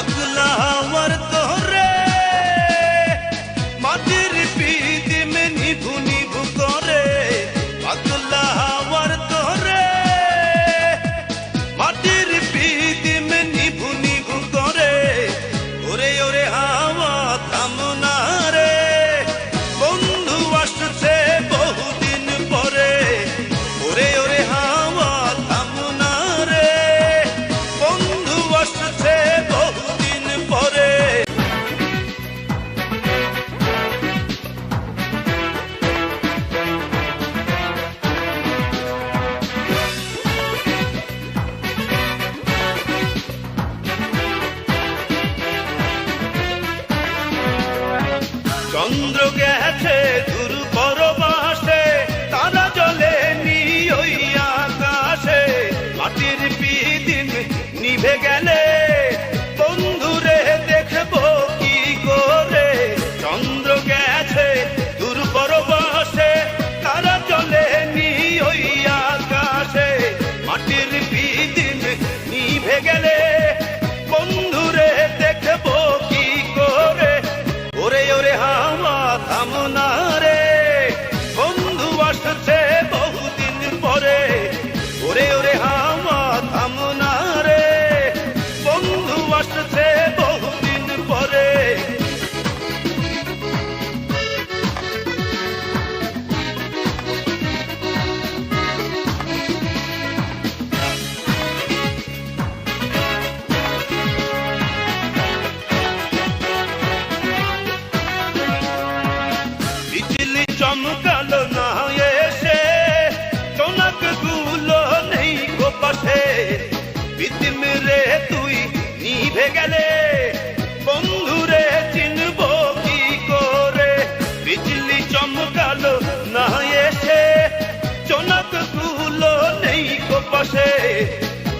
পাগলা আমার তোরে। মাটির পিদিম নিধুন চন্দ্র গেছে গুরু পরবা।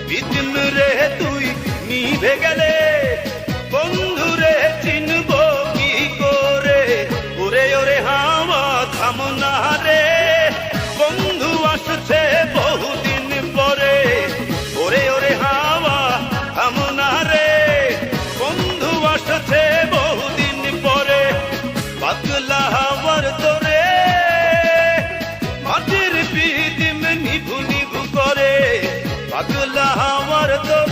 বিদিন রে তুই নিভে গেলে। বন্ধু রে চিনব भारत